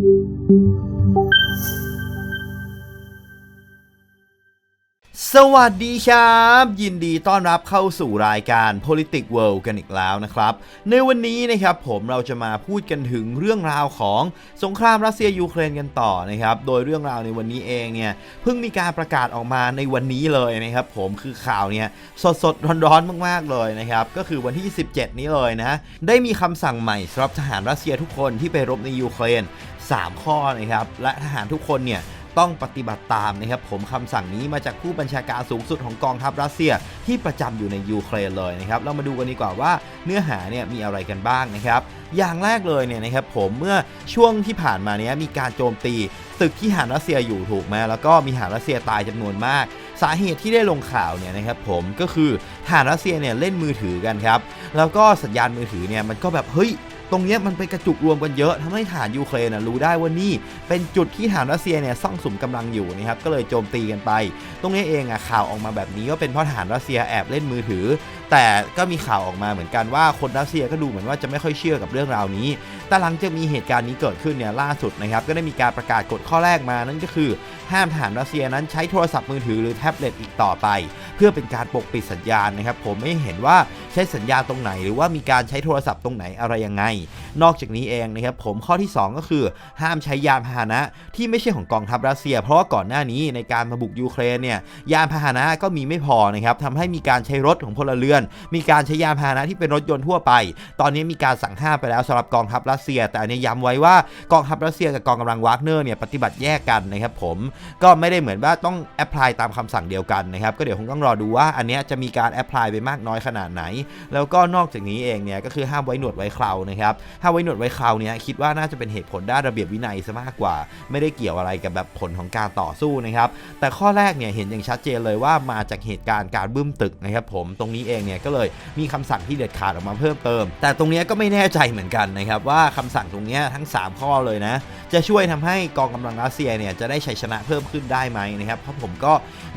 Música สวัสดีครับ ยินดีต้อนรับเข้าสู่รายการ Politics World กันอีกแล้วนะครับ ในวันนี้นะครับผมเราจะมาพูดกันถึงเรื่องราวของสงครามรัสเซียยูเครนกันต่อนะครับ โดยเรื่องราวในวันนี้เองเนี่ยเพิ่งมีการประกาศออกมาในวันนี้เลยนะครับ ผมคือข่าวเนี่ยสดสดๆร้อนมากๆเลยนะครับ ก็คือวันที่ 17 นี้เลยนะ ได้มีคำสั่งใหม่สำหรับทหารรัสเซียทุกคนที่ไปรบในยูเครน 3 ข้อนะครับและทหารทุกคนเนี่ย ต้องปฏิบัติตามนะครับผมคำสั่งนี้มาจากผู้บัญชาการสูงสุดของกองทัพรัสเซียที่ประจำอยู่ในยูเครนเลยนะครับเรามาดูกันดีกว่าว่าเนื้อหาเนี่ยมีอะไรกันบ้างนะครับอย่างแรกเลยเนี่ยนะครับผมเมื่อช่วงที่ผ่านมาเนี้ยมีการโจมตีตึกที่ทหารรัสเซียอยู่ถูกไหมแล้วก็มีทหารรัสเซียตายจำนวนมาก สาเหตุที่ได้ลงข่าวเนี่ยนะครับผมก็คือทหารรัสเซียเนี่ยเล่นมือถือกันครับแล้วก็สัญญาณมือถือเนี่ยมันก็แบบเฮ้ย ตรงนี้มันไปกระจุกรวมกันเยอะทำให้ฐานยูเครนรู้ได้ว่านี่เป็นจุดที่ฐานรัสเซียเนี่ยซ่องสุมกำลังอยู่นะครับก็เลยโจมตีกันไป ตรงนี้เองอะข่าวออกมาแบบนี้ก็เป็นเพราะฐานรัสเซียแอบเล่นมือถือ แต่ก็มีข่าวออกมาเหมือนกันว่าคนรัสเซียก็ดูเหมือนว่าจะไม่ค่อยเชื่อกับเรื่องราวนี้ แต่หลังจากมีเหตุการณ์นี้เกิดขึ้นเนี่ยล่าสุดนะครับก็ได้มีการประกาศกฎข้อแรกมานั่นก็คือห้ามทหารรัสเซียนั้นใช้โทรศัพท์มือถือหรือแท็บเล็ตอีกต่อไป เพื่อเป็นการปกปิดสัญญาณนะครับผมไม่เห็นว่า ใช้สัญญาณตรงไหน หรือว่ามีการใช้โทรศัพท์ตรงไหนอะไรยังไง นอกจากนี้เองนะครับผมข้อที่ 2 ก็คือห้ามใช้ยานพาหนะที่ไม่ใช่ของกองทัพรัสเซีย เพราะว่าก่อนหน้านี้ในการมาบุกยูเครนเนี่ยยานพาหนะก็มีไม่พอนะครับทำให้มีการใช้รถของพลเรือน มีการใช้ยานพาหนะที่เป็นรถยนต์ทั่วไป ตอนนี้มีการสั่งห้ามไปแล้วสำหรับกองทัพรัสเซีย แต่อันนี้ย้ำไว้ว่ากองทัพรัสเซียกับกองกำลังวากเนอร์เนี่ยปฏิบัติแยกกันนะครับผมก็ไม่ได้เหมือนว่าต้องแอพพลายตามคำสั่งเดียวกันนะครับก็เดี๋ยวคงต้องรอดูว่าอันเนี้ยจะมีการแอพพลายไปมากน้อยขนาดไหนแล้วก็นอกจากนี้เองเนี่ยก็คือห้ามไว้หนวดไว้เครานะครับห้ามไว้หนวดไว้เคราเนี่ยคิดว่าน่าจะเป็นเหตุผลด้านระเบียบวินัยซะมากกว่า ไม่ได้เกี่ยวอะไรกับแบบผลของการต่อสู้นะครับแต่ข้อแรกเนี่ยเห็นอย่างชัดเจนเลยว่ามาจากเหตุการณ์การบึ้มตึกนะครับผมตรงนี้เองเนี่ยก็เลยมีคำสั่งที่เด็ดขาดออกมาเพิ่มเติม แต่ตรงนี้ก็ไม่แน่ใจเหมือนกันนะครับว่าคำสั่งตรงนี้ทั้ง 3 ข้อเลยนะจะช่วยทำให้กองกำลังรัสเซียเนี่ยจะได้ชัยชนะเพิ่มขึ้นได้ไหมนะครับเพราะผมก็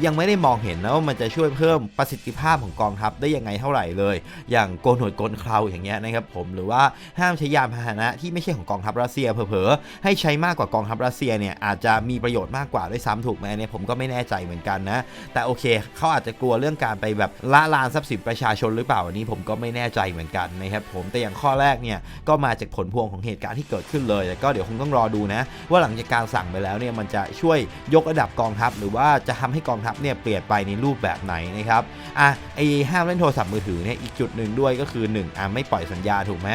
ยังไม่ได้มองเห็นนะว่ามันจะช่วยเพิ่มประสิทธิภาพของกองทัพได้ยังไงเท่าไหร่เลยอย่างโกนหนวดโกนเคราอย่างเงี้ยนะครับผมหรือว่าห้ามใช้ยานพาหนะที่ไม่ใช่ของกองทัพรัสเซียเผลอๆให้ใช้มากกว่ากองทัพรัสเซียเนี่ยอาจจะมีประโยชน์มากกว่าด้วยซ้ำถูกไหมเนี่ยผมก็ไม่แน่ใจเหมือนกันนะ แต่โอเคเขาอาจจะกลัวเรื่องการไปแบบละลานทรัพย์สินประชาชนหรือเปล่าอันนี้ผมก็ไม่แน่ใจเหมือนกันนะครับผมแต่อย่างข้อแรกเนี่ยก็มาจากผลพวงของเหตุการณ์ที่เกิดขึ้นเลยแต่ก็เดี๋ยวคงต้องรอดูนะ ว่าหลังจากการสั่งไปแล้วเนี่ยมันจะช่วยยกระดับกองทัพ หรือว่าจะทำให้กองทัพเนี่ยเปลี่ยนไปในรูปแบบไหนนะครับอะไอห้ามเล่นโทรศัพท์มือถือเนี่ยอีกจุดหนึ่งด้วยก็คือ1อะไม่ปล่อยสัญญาถูกไหม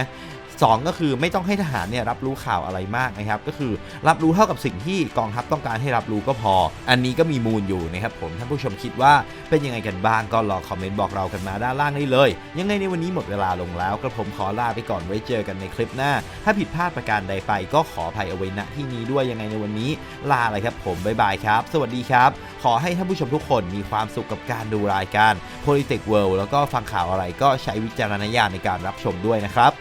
สองก็คือไม่ต้องให้ทหารเนี่ยรับรู้ข่าวอะไรมากนะครับ ก็คือรับรู้เท่ากับสิ่งที่กองทัพต้องการให้รับรู้ก็พอ อันนี้ก็มีมูลอยู่นะครับผมท่านผู้ชมคิดว่าเป็นยังไงกันบ้างก็ลองคอมเมนต์บอกเรากันมาด้านล่างได้เลย ยังไงในวันนี้หมดเวลาลงแล้วกระผมขอลาไปก่อนไว้เจอกันในคลิปหน้า ถ้าผิดพลาดประการใดไปก็ขออภัยเอาไว้ณที่นี้ด้วยยังไงในวันนี้ ลาเลยครับผมบ๊ายบายครับ สวัสดีครับ ขอให้ท่านผู้ชมทุกคนมีความสุขกับการดูรายการ Politics World แล้วก็ฟังข่าวอะไรก็ใช้วิจารณญาณในการรับชมด้วยนะครับ